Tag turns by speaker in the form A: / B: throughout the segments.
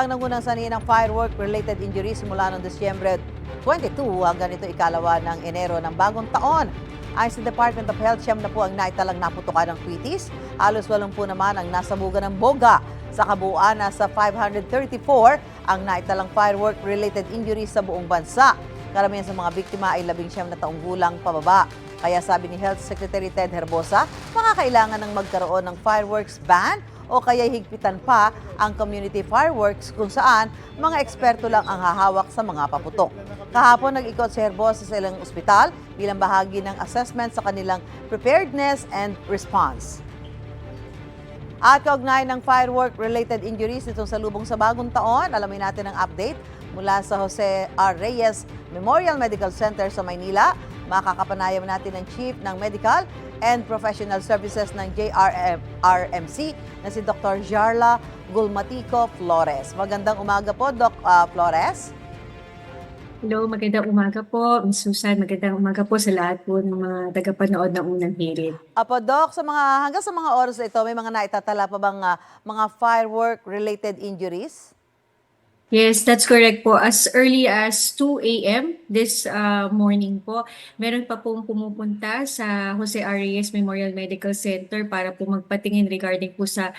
A: ang nangunang sani ng firework-related injuries mula noong Disyembre 22 hanggang ito ikalawa ng Enero ng bagong taon. Ayon sa Department of Health, siyam na po ang naitalang naputukan ng kwitis. Halos walang po naman ang nasabugan ng boga. Sa kabuuan, nasa 534 ang naitalang firework-related injuries sa buong bansa. Karamihan sa mga biktima ay labing siyam na taong gulang pababa. Kaya sabi ni Health Secretary Ted Herbosa, makakailangan ng magkaroon ng fireworks ban o kaya higpitan pa ang community fireworks kung saan mga eksperto lang ang hahawak sa mga paputok. Kahapon nag-ikot si Herbosa sa ilang ospital bilang bahagi ng assessment sa kanilang preparedness and response. At kaugnay ng firework-related injuries nitong salubong sa bagong taon, alamin natin ang update mula sa Jose R. Reyes Memorial Medical Center sa Maynila. Makakapanayam natin ang Chief ng Medical and Professional Services ng JRMC na si Dr. Jarla Gulmatico Flores. Magandang umaga po, Doc ah, Flores.
B: Hello, magandang umaga po, Ms. Susan. Magandang umaga po sa lahat po ng mga tagapanood ng unang hirit.
A: Apo, Doc, sa mga, hanggang sa mga oras na ito, may mga naitatala pa bang ah, mga firework-related injuries?
B: Yes, that's correct po. As early as 2 a.m. this uh, morning po, meron pa pong pumupunta sa Jose Arias Memorial Medical Center para po magpatingin regarding po sa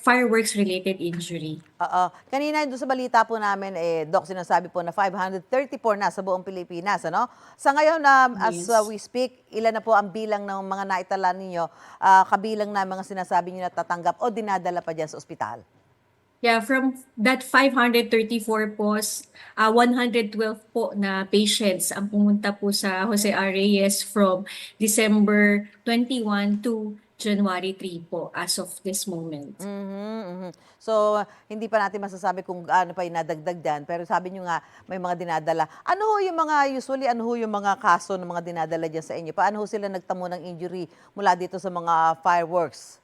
B: fireworks-related injury.
A: Oo. Kanina doon sa balita po namin, eh, Doc, sinasabi po na 534 na sa buong Pilipinas. Ano? Sa ngayon, um, as uh, we speak, ilan na po ang bilang ng mga naitala ninyo, ah, kabilang na mga sinasabi niyo na tatanggap o dinadala pa dyan sa ospital?
B: Yeah, from that 534 po, uh, 112 po na patients ang pumunta po sa Jose Arias from December 21 to January 3 po as of this moment.
A: Mhm, mhm. So, hindi pa natin masasabi kung ano pa yung nadagdag dyan. Pero sabi nyo nga, may mga dinadala. Ano ho yung mga, usually, ano ho yung mga kaso ng mga dinadala dyan sa inyo? Paano ho sila nagtamo ng injury mula dito sa mga fireworks?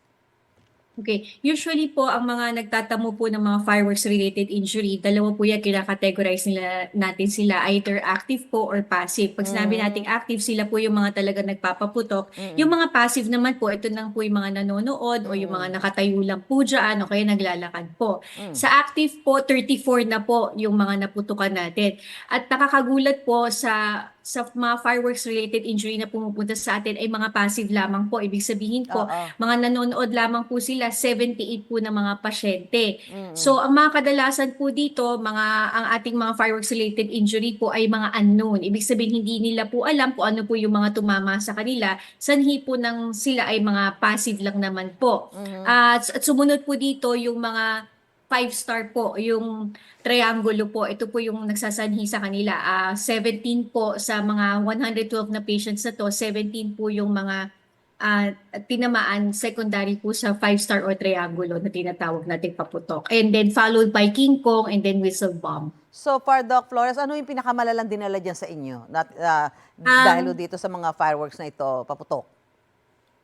B: Okay. Usually po, ang mga nagtatamo po ng mga fireworks-related injury, dalawa po yan kinakategorize nila, natin sila, either active po or passive. Pag sinabi nating active, sila po yung mga talaga nagpapaputok. Yung mga passive naman po, ito lang po yung mga nanonood o yung mga nakatayo lang po dyan o kaya naglalakad po. Sa active po, 34 na po yung mga naputukan natin. At nakakagulat po sa sa mga fireworks-related injury na pumupunta sa atin ay mga passive lamang po. Ibig sabihin po,
A: Oo.
B: mga nanonood lamang po sila, 78 po na mga pasyente. So, ang mga kadalasan po dito, mga ang ating mga fireworks-related injury po ay mga unknown. Ibig sabihin, hindi nila po alam kung ano po yung mga tumama sa kanila. Sanhi po ng sila ay mga passive lang naman po. At, at sumunod po dito yung mga five-star po, yung triangulo po, ito po yung nagsasanhi sa kanila. Ah, 17 po sa mga 112 na patients na to, 17 po yung mga ah, tinamaan secondary po sa five-star or triangulo na tinatawag nating paputok. And then followed by King Kong and then whistle bomb.
A: So far, Doc Flores, ano yung pinakamalalang dinala dyan sa inyo? Not,
B: Um,
A: dahil ho dito sa mga fireworks na ito, paputok.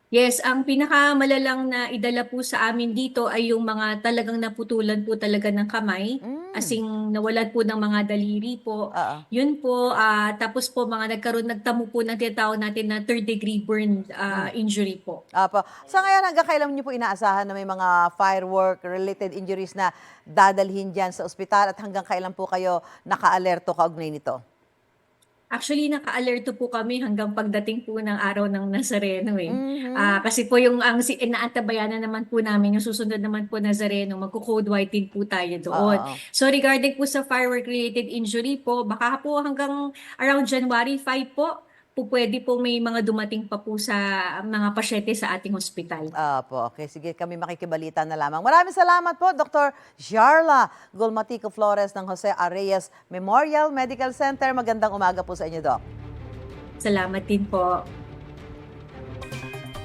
B: Yes, ang pinakamalalang na idala po sa amin dito ay yung mga talagang naputulan po talaga ng kamay.
A: Mm.
B: Asing nawalan po ng mga daliri po.
A: Oo.
B: Yun po, ah, tapos po mga nagkaroon, nagtamo po ng tinatawag natin na third degree burn ah, injury po.
A: Apo. Sa ngayon, hanggang kailan niyo po inaasahan na may mga firework-related injuries na dadalhin dyan sa ospital at hanggang kailan po kayo naka-alerto kaugnay nito?
B: Actually, naka-alerto po kami hanggang pagdating po ng araw ng Nazareno eh.
A: Mhm.
B: Ah, kasi po yung ang si inaantabayanan naman po namin, yung susunod naman po Nazareno, magko-code white din po tayo doon.
A: Oo.
B: So regarding po sa firework-related injury po, baka po hanggang around January 5 po, po pwede po may mga dumating pa po sa mga pasyente sa ating ospital.
A: Apo, okay. Sige, kami makikibalita na lamang. Maraming salamat po, Dr. Jarla Golmatico Flores ng Jose Arias Memorial Medical Center. Magandang umaga po sa inyo, Doc.
B: Salamat din po.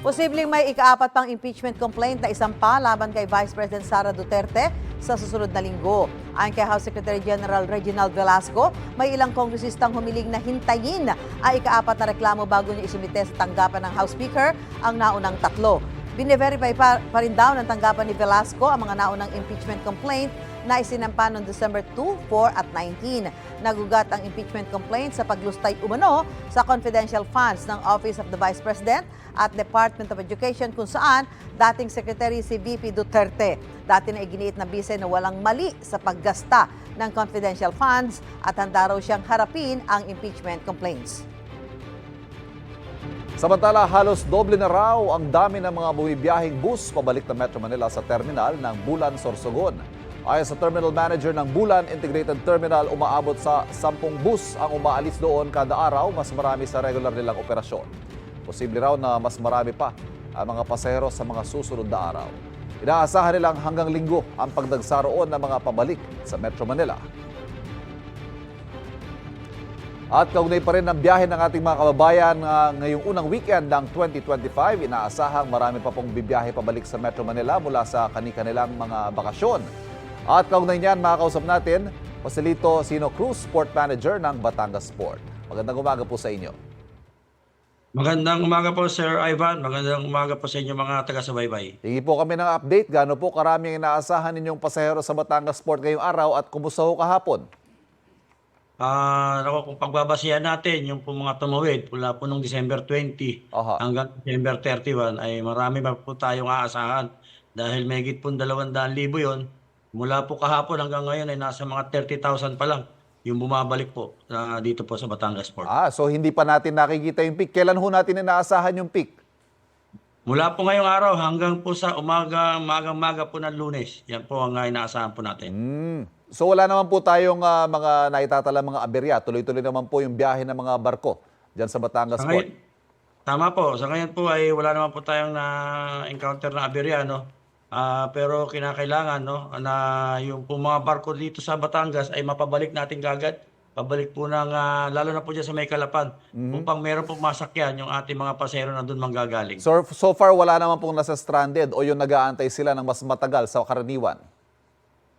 A: Posibleng may ikaapat pang impeachment complaint na isang pa laban kay Vice President Sara Duterte sa susunod na linggo. Ayon kay House Secretary General Reginald Velasco, may ilang kongresistang humiling na hintayin ang ikaapat na reklamo bago niya isumite sa tanggapan ng House Speaker ang naunang tatlo. Bine-verify pa, pa rin daw ng tanggapan ni Velasco ang mga naunang impeachment complaint na isinampa noong December 2, 4 at 19. Nagugat ang impeachment complaint sa paglustay umano sa confidential funds ng Office of the Vice President at Department of Education kung saan dating Secretary si VP Duterte. Dati na iginiit na bise na walang mali sa paggasta ng confidential funds at handa raw siyang harapin ang impeachment complaints.
C: Samantala, halos doble na raw ang dami ng mga bumibiyahing bus pabalik ng Metro Manila sa terminal ng Bulan, Sorsogon. Ayon sa terminal manager ng Bulan Integrated Terminal, umaabot sa 10 bus ang umaalis doon kada araw, mas marami sa regular nilang operasyon. Posible raw na mas marami pa ang mga pasahero sa mga susunod na araw. Inaasahan nilang hanggang linggo ang pagdagsaroon ng mga pabalik sa Metro Manila. At kaugnay pa rin ang biyahe ng ating mga kababayan ah, ngayong unang weekend ng 2025. Inaasahang marami pa pong bibiyahe pabalik sa Metro Manila mula sa kani-kanilang mga bakasyon. At kaugnay niyan, makakausap natin, Joselito Sino Cruz, Sport Manager ng Batangas Sport. Magandang umaga po sa inyo.
D: Magandang umaga po Sir Ivan, magandang umaga po sa inyo mga taga-subaybay.
C: Hingi po kami ng update. Gaano po karami ang inaasahan ninyong pasahero sa Batangas Sport ngayong araw at kumusta ho kahapon?
D: Ah, nako kung pagbabasihan natin yung po mga tumawid mula po nung December 20
C: Aha.
D: hanggang December 31 ay marami pa po tayong aasahan dahil may higit po 200,000 yon. Mula po kahapon hanggang ngayon ay nasa mga 30,000 pa lang yung bumabalik po ah, dito po sa Batangas Port.
C: Ah, so hindi pa natin nakikita yung peak. Kailan ho natin inaasahan yung peak?
D: Mula po ngayong araw hanggang po sa umaga, maga-maga po ng lunes. Yan po ang ah, inaasahan po natin.
C: Hmm. So wala naman po tayong ah, mga naitatala mga aberya. Tuloy-tuloy naman po yung biyahe ng mga barko dyan sa Batangas
D: Sa
C: Port.
D: ngayon, tama po. Sa ngayon po ay wala naman po tayong na-encounter na aberya, no? Ah, pero kinakailangan, no, na yung po mga barko dito sa Batangas ay mapabalik natin kagad. Pabalik po ng, ah, lalo na po dyan sa may Kalapan, upang meron po masakyan yung ating mga pasero na doon manggagaling.
C: So, so far wala naman pong nasa stranded o yung nag-aantay sila ng mas matagal sa karaniwan.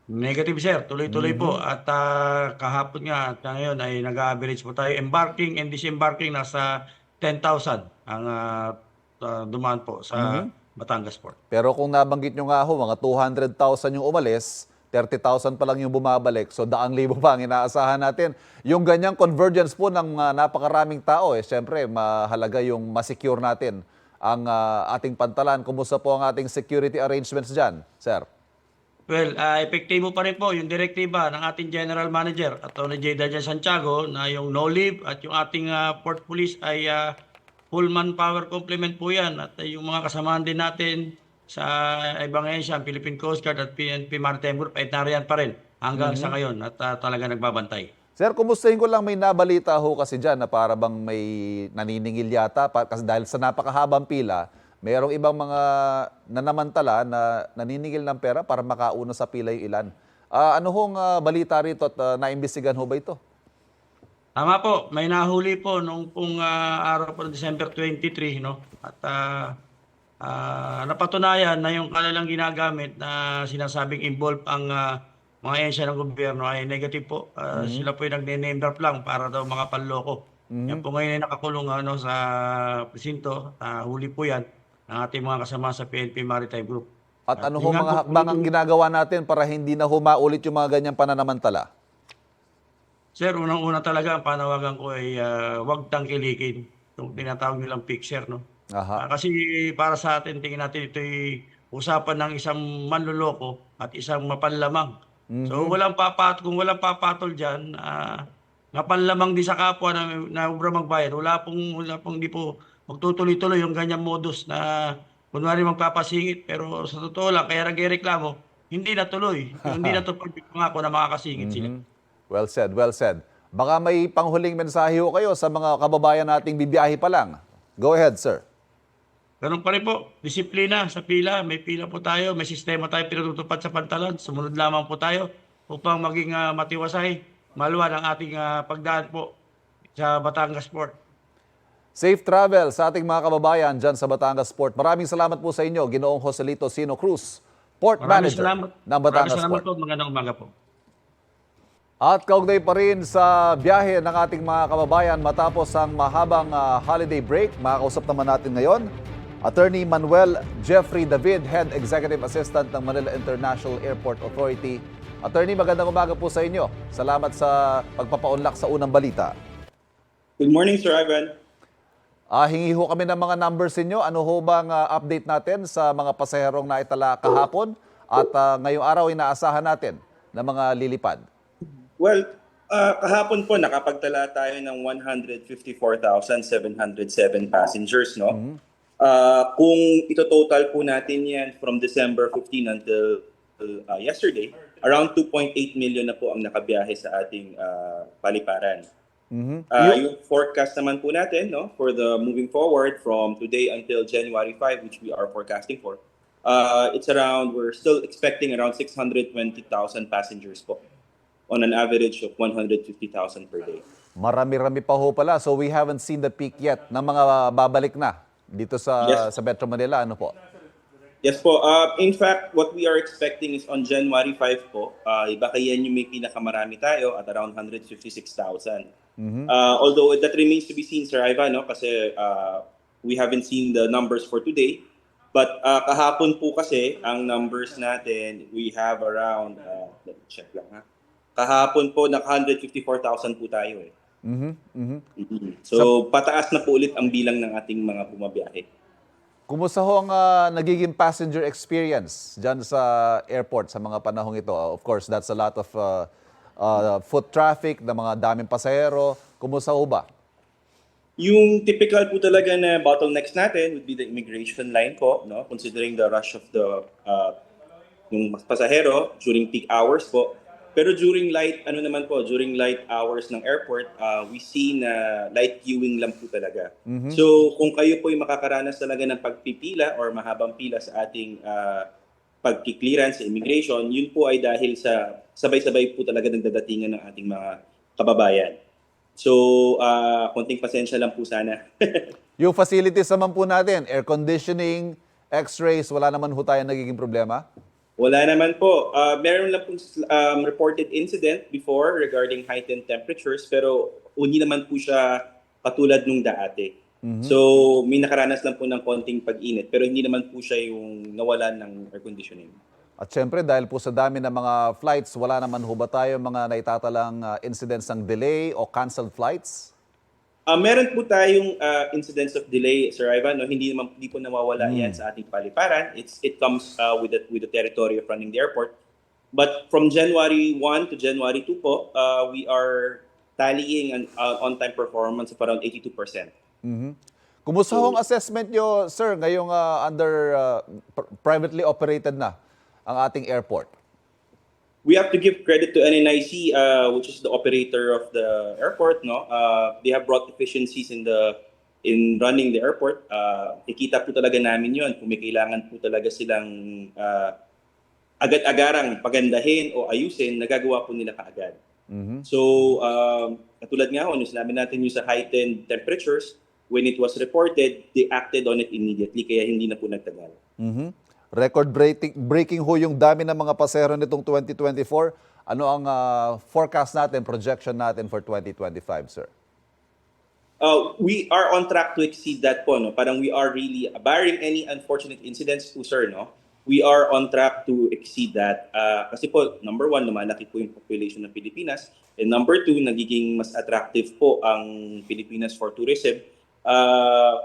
D: Negative sir, tuloy-tuloy po. At ah, kahapon nga at ngayon ay nag-average po tayo. Embarking and disembarking nasa 10,000 ang ah, ah, dumaan po sa Batangas Port.
C: Pero kung nabanggit nyo nga ho, mga 200,000 yung umalis, 30,000 pa lang yung bumabalik. So daang libo pa ang inaasahan natin. Yung ganyang convergence po ng ah, napakaraming tao, eh, syempre mahalaga yung masecure natin ang ah, ating pantalan. Kumusta po ang ating security arrangements dyan, sir?
D: Well, ah, epektibo pa rin po yung direktiba ng ating General Manager, Atty. J. Dajan Santiago, na yung no leave at yung ating ah, Port Police ay ah, full manpower complement po yan. At ah, yung mga kasamahan din natin sa ibang ahensya, ang Philippine Coast Guard at PNP Maritime Group ay nariyan pa rin hanggang sa ngayon at ah, talaga nagbabantay.
C: Sir, kumustahin ko lang may nabalita ho kasi dyan na para bang may naniningil yata pa, kasi dahil sa napakahabang pila, mayroong ibang mga nanamantala na naniningil ng pera para makauna sa pila yung ilan. Ah, ano hong ah, balita rito at ah, naimbestigan ho ba ito?
D: Tama po, may nahuli po nung pong ah, araw po ng December 23, no? At ah, ah, napatunayan na yung kanilang ginagamit na sinasabing involved ang ah, mga ehensya ng gobyerno ay negative po. Ah, Sila po yung nagne-name drop lang para daw mga panloko. Yan po ngayon ay nakakulong ano, sa presinto. Ah, huli po yan ng ating mga kasama sa PNP Maritime Group.
C: At ano ho
D: yun nga
C: mga hakbang ang ginagawa natin para hindi na humaulit yung mga ganyang pananamantala?
D: Sir, unang-una talaga ang panawagan ko ay ah, huwag tangkilikin. Yung tinatawag nilang picture, no?
C: Aha.
D: Ah, kasi para sa atin, tingin natin ito ay usapan ng isang manluloko at isang mapanlamang. So walang papat kung walang papatol diyan, ah mapanlamang din sa kapwa na, na ubra magbayad. Wala pong wala pong di po magtutuloy-tuloy yung ganyang modus na kunwari magpapasingit pero sa totoo lang kaya nagrereklamo, hindi natuloy. hindi natupad yung pangako na makakasingit sila.
C: Well said, well said. Baka may panghuling mensahe ho kayo sa mga kababayan nating bibiyahe pa lang. Go ahead, sir.
D: Ganun pa rin po, disiplina sa pila, may pila po tayo, may sistema tayo pinatutupad sa pantalan, sumunod lamang po tayo upang maging ah, matiwasay, maluwan ang ating ah, pagdaan po sa Batangas Port.
C: Safe travel sa ating mga kababayan dyan sa Batangas Port. Maraming salamat po sa inyo, Ginoong Joselito Sino Cruz, Port
D: Maraming
C: Manager
D: salamat.
C: ng
D: Maraming
C: Batangas
D: salamat
C: Port.
D: po, magandang umaga po.
C: At kaugnay pa rin sa biyahe ng ating mga kababayan matapos ang mahabang ah, holiday break, makakausap naman natin ngayon Attorney Manuel Jeffrey David, Head Executive Assistant ng Manila International Airport Authority. Attorney, magandang umaga po sa inyo. Salamat sa pagpapaunlak sa unang balita.
E: Good morning, Sir Ivan.
C: Ah, hingi ho kami ng mga numbers inyo. Ano ho bang ah, update natin sa mga pasaherong naitala kahapon at ah, ngayong araw inaasahan natin na mga lilipad?
E: Well, ah, kahapon po nakapagtala tayo ng 154,707 passengers, no? Ah, kung ito-total po natin yan from December 15 until ah, yesterday, around 2.8 million na po ang nakabiyahe sa ating ah, paliparan. Ah, yung forecast naman po natin no for the moving forward from today until January 5 which we are forecasting for uh, it's around we're still expecting around 620,000 passengers po on an average of 150,000 per day.
C: Marami-rami pa ho pala. So we haven't seen the peak yet ng mga babalik na dito sa
E: Yes.
C: sa Metro Manila. Ano po?
E: Yes po. Uh, in fact, what we are expecting is on January 5 po, uh, baka yan yung may pinakamarami tayo at around 156,000. Uh, although that remains to be seen, Sir Ivan, no? kasi uh, we haven't seen the numbers for today. But uh, kahapon po kasi, ang numbers natin, we have around, uh, let me check lang ha. Kahapon po, naka 154,000 po tayo eh.
C: Mhm, mhm.
E: Mhm. So, pataas na po ulit ang bilang ng ating mga bumabiyahe.
C: Kumusta ho ang ah, nagiging passenger experience dyan sa airport sa mga panahong ito? Of course, that's a lot of ah, ah, foot traffic, na mga daming pasahero. Kumusta ho ba?
E: Yung typical po talaga na bottlenecks natin would be the immigration line po, no? Considering the rush of the uh, yung pasahero during peak hours po. Pero during light, ano naman po, during light hours ng airport, uh, we see na light queuing lang po talaga. So kung kayo po ay makakaranas talaga ng pagpipila or mahabang pila sa ating uh, pagki-clearance sa immigration, yun po ay dahil sa sabay-sabay po talaga ng dadatingan ng ating mga kababayan. So, ah konting pasensya lang po sana.
C: Yung facilities naman po natin, air conditioning, x-rays, wala naman ho tayo nagiging problema?
E: Wala naman po. Ah, meron lang pong um, reported incident before regarding heightened temperatures pero hindi naman po siya katulad nung dati. So, may nakaranas lang po ng konting pag-init pero hindi naman po siya yung nawalan ng air conditioning.
C: At syempre, dahil po sa dami ng mga flights, wala naman ho ba tayo mga naitatalang ah, incidents ng delay o canceled flights?
E: Ah, meron po tayong ah, incidents of delay, Sir Ivan. No? Hindi naman hindi po nawawala yan sa ating paliparan. It's it comes ah, with the with the territory of running the airport. But from January 1 to January 2 po, ah, we are tallying an ah, on-time performance of around 82%.
C: Mhm. Kumusta ang assessment nyo, sir, ngayong ah, under ah, pr- privately operated na ang ating airport?
E: We have to give credit to NNIC, uh, which is the operator of the airport. No, uh, they have brought efficiencies in the in running the airport. Uh, ikita po talaga namin yon kung may kailangan po talaga silang uh, agad-agarang pagandahin o ayusin, nagagawa po nila kaagad.
C: Mhm.
E: So, um, katulad nga ho, sinabi natin yung sa heightened temperatures, when it was reported, they acted on it immediately, kaya hindi na po nagtagal.
C: Mhm. Record breaking, breaking ho yung dami ng mga pasero nitong 2024. Ano ang ah, forecast natin, projection natin for 2025, sir?
E: Uh, we are on track to exceed that po, no? Parang we are really, barring any unfortunate incidents po, sir, no? We are on track to exceed that. Uh, kasi po, number one, lumalaki po yung population ng Pilipinas. And number two, nagiging mas attractive po ang Pilipinas for tourism. Uh,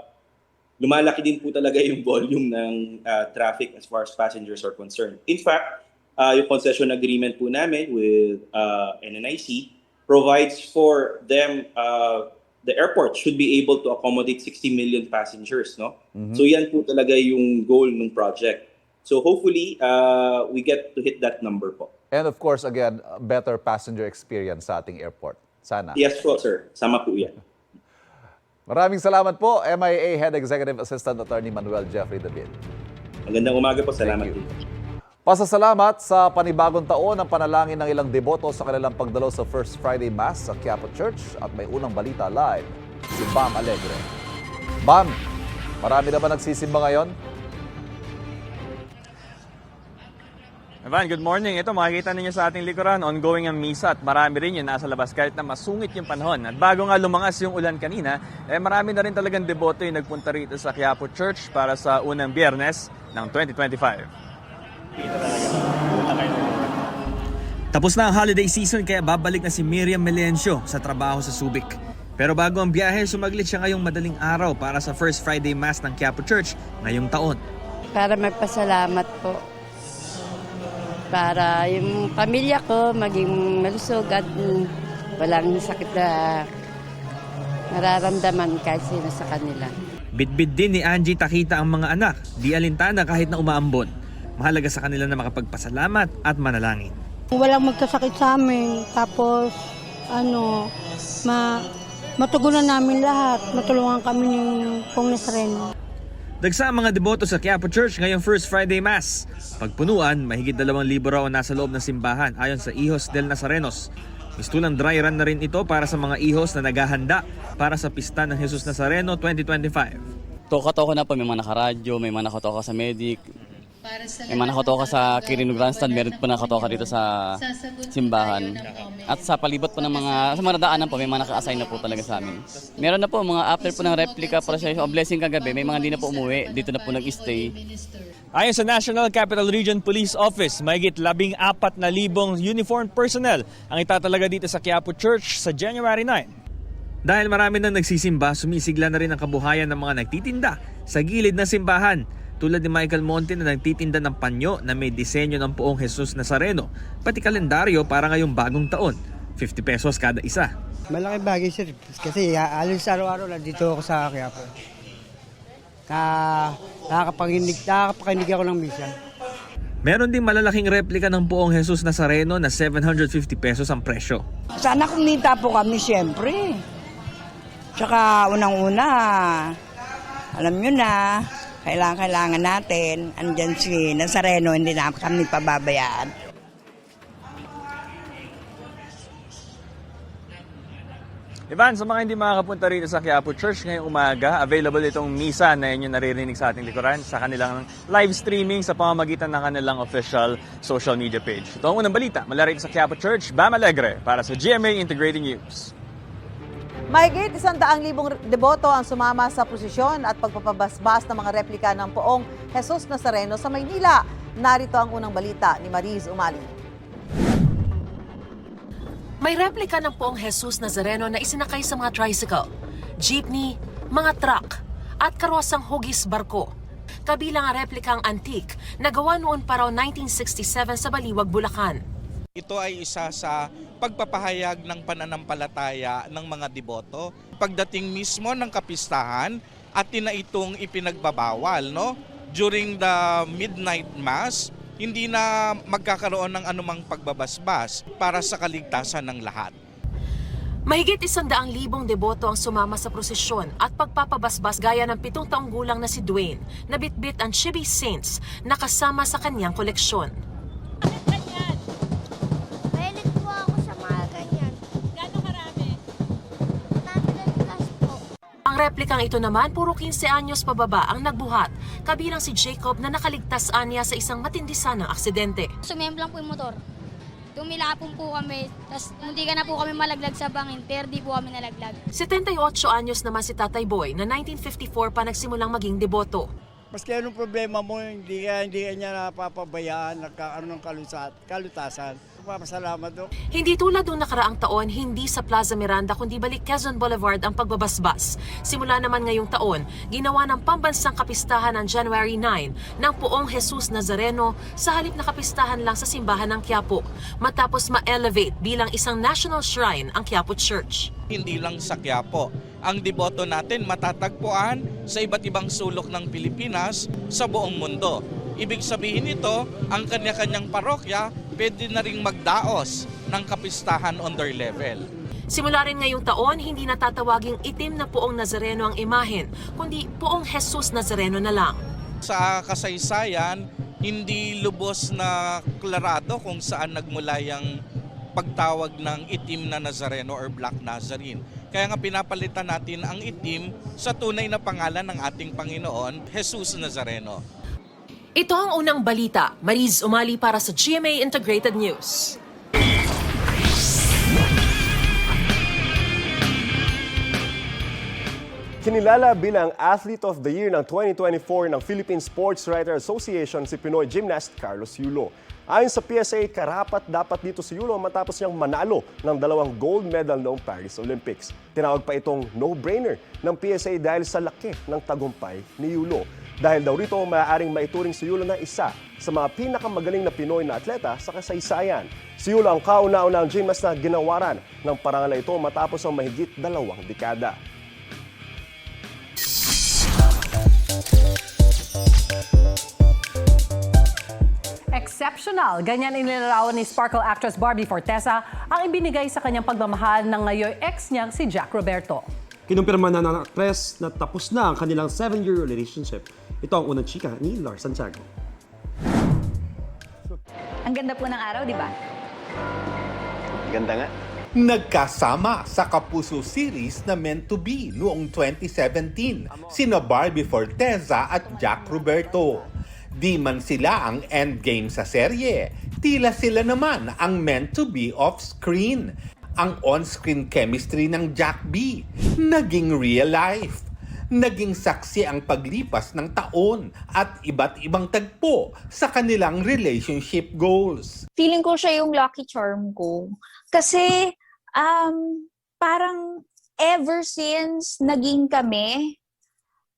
E: lumalaki din po talaga yung volume ng uh, traffic as far as passengers are concerned. In fact, uh, yung concession agreement po namin with uh, NNIC provides for them, uh, the airport should be able to accommodate 60 million passengers. No? So yan po talaga yung goal ng project. So hopefully, uh, we get to hit that number po.
C: And of course, again, better passenger experience sa ating airport. Sana.
E: Yes po, sir. Sama po yan.
C: Maraming salamat po, MIA Head Executive Assistant Attorney Manuel Jeffrey David.
E: Magandang umaga po. Salamat po.
C: Pasasalamat sa panibagong taon ng panalangin ng ilang deboto sa kanilang pagdalo sa First Friday Mass sa Quiapo Church at may unang balita live si Bam Alegre. Bam, marami na ba nagsisimba ngayon?
F: Evan, good morning. Ito, makikita ninyo sa ating likuran, ongoing ang misa at marami rin yung nasa labas kahit na masungit yung panahon. At bago nga lumangas yung ulan kanina, eh marami na rin talagang deboto yung nagpunta rito sa Quiapo Church para sa unang biyernes ng 2025. Tapos na ang holiday season kaya babalik na si Miriam Melencio sa trabaho sa Subic. Pero bago ang biyahe, sumaglit siya ngayong madaling araw para sa First Friday Mass ng Quiapo Church ngayong taon.
G: para magpasalamat po. Para yung pamilya ko maging malusog at walang sakit na nararamdaman kahit sino sa kanila.
F: Bitbit din ni Angie Takita ang mga anak, di alintana kahit na umaambon. Mahalaga sa kanila na makapagpasalamat at manalangin.
H: Walang magkasakit sa amin. Tapos, ano, ma matugunan namin lahat. Matulungan kami ng Pong Nazareno.
F: Dagsa mga deboto sa Quiapo Church ngayong First Friday Mass. Pagpunuan, mahigit 2,000 raw ang nasa loob ng simbahan ayon sa Ihos del Nazarenos. Mistulang dry run na rin ito para sa mga ihos na naghahanda para sa pista ng Jesus Nazareno 2025.
I: Toka-toka na po, may mga nakaradyo, may mga nakatoka sa medic, may mga nakatoka sa Kirino Grandstand, meron po nakatoka dito sa simbahan. At sa palibot po ng mga, sa mga daanan po, may mga naka-assign na po talaga sa amin. Meron na po, mga after po ng replica procession o blessing kagabi, may mga hindi na po umuwi, dito na po nag-stay.
F: Ayon sa National Capital Region Police Office, mahigit labing apat na libong uniformed personnel ang itatalaga dito sa Quiapo Church sa January 9. Dahil marami nang nagsisimba, sumisigla na rin ang kabuhayan ng mga nagtitinda sa gilid ng simbahan. Tulad ni Michael Monte na nagtitinda ng panyo na may disenyo ng poong Jesus Nazareno, pati kalendaryo para ngayong bagong taon. 50 pesos kada isa.
J: Malaking bagay sir kasi halos araw-araw nandito ako sa Quiapo. Na nakakapanginig, nakakapakinig ako ng misa.
F: Meron din malalaking replika ng poong Jesus Nazareno na 750 pesos ang presyo.
K: Sana kumita po kami siyempre. Tsaka unang-una, alam nyo na, kailangan-kailangan natin, andyan si Nazareno, hindi na kami pababayaan.
F: Ivan, sa mga hindi makakapunta rito sa Quiapo Church ngayong umaga, available itong misa na inyo naririnig sa ating likuran sa kanilang live streaming sa pamamagitan ng kanilang official social media page. Ito ang unang balita mula rito sa Quiapo Church, Bam Alegre, para sa GMA Integrated News.
A: Mahigit isang daang libong deboto ang sumama sa posisyon at pagpapabasbas ng mga replika ng poong Jesus Nazareno sa Maynila. Narito ang unang balita ni Mariz Umali.
L: May replika ng poong Jesus Nazareno na isinakay sa mga tricycle, jeepney, mga truck, at karosang hugis barko. Kabilang ang replikang antique na gawa noon pa raw 1967 sa Baliwag, Bulacan.
M: Ito ay isa sa pagpapahayag ng pananampalataya ng mga deboto. Pagdating mismo ng kapistahan, atin na itong ipinagbabawal. No? During the midnight mass, hindi na magkakaroon ng anumang pagbabasbas para sa kaligtasan ng lahat.
L: Mahigit isandaang libong deboto ang sumama sa prosesyon at pagpapabasbas gaya ng pitong taong gulang na si Dwayne na bitbit ang Chibi Saints na kasama sa kanyang koleksyon. Replikang ito naman, puro 15 anyos pababa ang nagbuhat, kabilang si Jacob na nakaligtas anya sa isang matindi sanang aksidente.
H: Sumem lang po yung motor. Tumilapon po kami, tapos hindi ka na po kami malaglag sa bangin, pero di po kami nalaglag.
L: 78 anyos naman si Tatay Boy na 1954 pa nagsimulang maging deboto.
J: Maski anong problema mo, hindi ka, hindi ka niya napapabayaan, nagkakaroon ng kalusat, kalutasan. Papasalamat do.
L: Hindi tulad nung nakaraang taon, hindi sa Plaza Miranda kundi balik Quezon Boulevard ang pagbabasbas. Simula naman ngayong taon, ginawa ng pambansang kapistahan ng January 9 ng poong Jesus Nazareno sa halip na kapistahan lang sa simbahan ng Quiapo matapos ma-elevate bilang isang national shrine ang Quiapo Church.
M: Hindi lang sa Quiapo. Ang deboto natin matatagpuan sa iba't ibang sulok ng Pilipinas sa buong mundo. Ibig sabihin nito, ang kanya-kanyang parokya pwede na ring magdaos ng kapistahan on their level.
L: Simula rin ngayong taon, hindi natatawaging itim na poong Nazareno ang imahen, kundi poong Jesus Nazareno na lang.
M: Sa kasaysayan, hindi lubos na klarado kung saan nagmula yung pagtawag ng itim na Nazareno or Black Nazarene. Kaya nga pinapalitan natin ang itim sa tunay na pangalan ng ating Panginoon, Jesus Nazareno.
L: Ito ang unang balita. Mariz Umali para sa GMA Integrated News.
N: Kinilala bilang Athlete of the Year ng 2024 ng Philippine Sports Writer Association si Pinoy gymnast Carlos Yulo. Ayon sa PSA, karapat dapat dito si Yulo matapos niyang manalo ng dalawang gold medal noong Paris Olympics. Tinawag pa itong no-brainer ng PSA dahil sa laki ng tagumpay ni Yulo. Dahil daw rito, maaaring maituring si Yulo na isa sa mga pinakamagaling na Pinoy na atleta sa kasaysayan. Si Yulo ang kauna-unang gymnast na ginawaran ng parangal na ito matapos ang mahigit dalawang dekada.
O: Exceptional. Ganyan inilarawan ni Sparkle actress Barbie Fortesa ang ibinigay sa kanyang pagmamahal ng ngayon ex niyang si Jack Roberto.
P: Kinumpirma na ng actress na tapos na ang kanilang 7-year relationship. Ito ang unang chika ni Lars Santiago.
Q: Ang ganda po ng araw, di ba?
N: Ganda nga.
R: Nagkasama sa Kapuso series na Meant to Be noong 2017 sina Barbie Forteza at Jack Roberto. Di man sila ang endgame sa serye, tila sila naman ang meant to be off-screen. Ang on-screen chemistry ng Jack B, naging real life. Naging saksi ang paglipas ng taon at iba't ibang tagpo sa kanilang relationship goals.
Q: Feeling ko siya yung lucky charm ko. Kasi, um, parang ever since naging kami,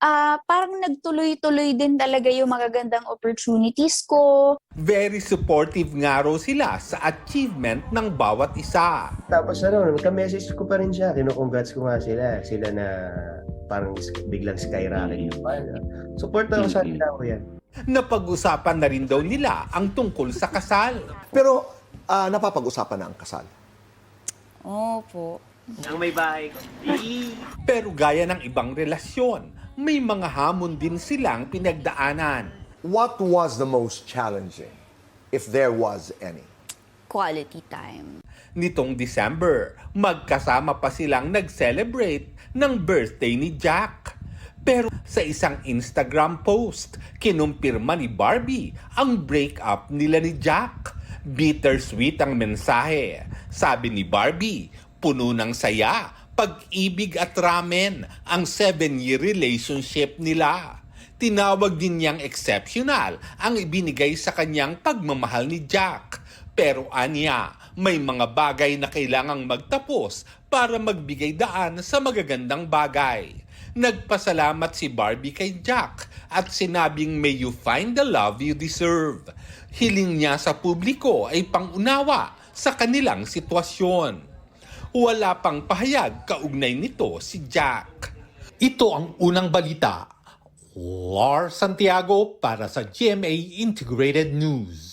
Q: ah parang nagtuloy-tuloy din talaga yung magagandang opportunities ko.
R: Very supportive nga raw sila sa achievement ng bawat isa.
N: Tapos ano, nagka-message ko pa rin siya. Kino-congrats ko nga sila. Sila na parang biglang skyrocket yung Support na ako sa nila ko yan.
R: Napag-usapan na rin daw nila ang tungkol sa kasal.
S: Pero ah, napapag-usapan na ang kasal.
Q: Opo.
J: Ang may bahay ko.
R: Pero gaya ng ibang relasyon, may mga hamon din silang pinagdaanan.
S: What was the most challenging, if there was any?
Q: Quality time.
R: Nitong December, magkasama pa silang nag-celebrate ng birthday ni Jack. Pero sa isang Instagram post, kinumpirma ni Barbie ang breakup nila ni Jack. Bittersweet ang mensahe. Sabi ni Barbie, puno ng saya, pag-ibig at ramen ang seven-year relationship nila. Tinawag din niyang exceptional ang ibinigay sa kanyang pagmamahal ni Jack. Pero anya, may mga bagay na kailangang magtapos para magbigay daan sa magagandang bagay. Nagpasalamat si Barbie kay Jack at sinabing may you find the love you deserve. Hiling niya sa publiko ay pangunawa sa kanilang sitwasyon. Wala pang pahayag kaugnay nito si Jack. Ito ang unang balita. Lars Santiago para sa GMA Integrated News.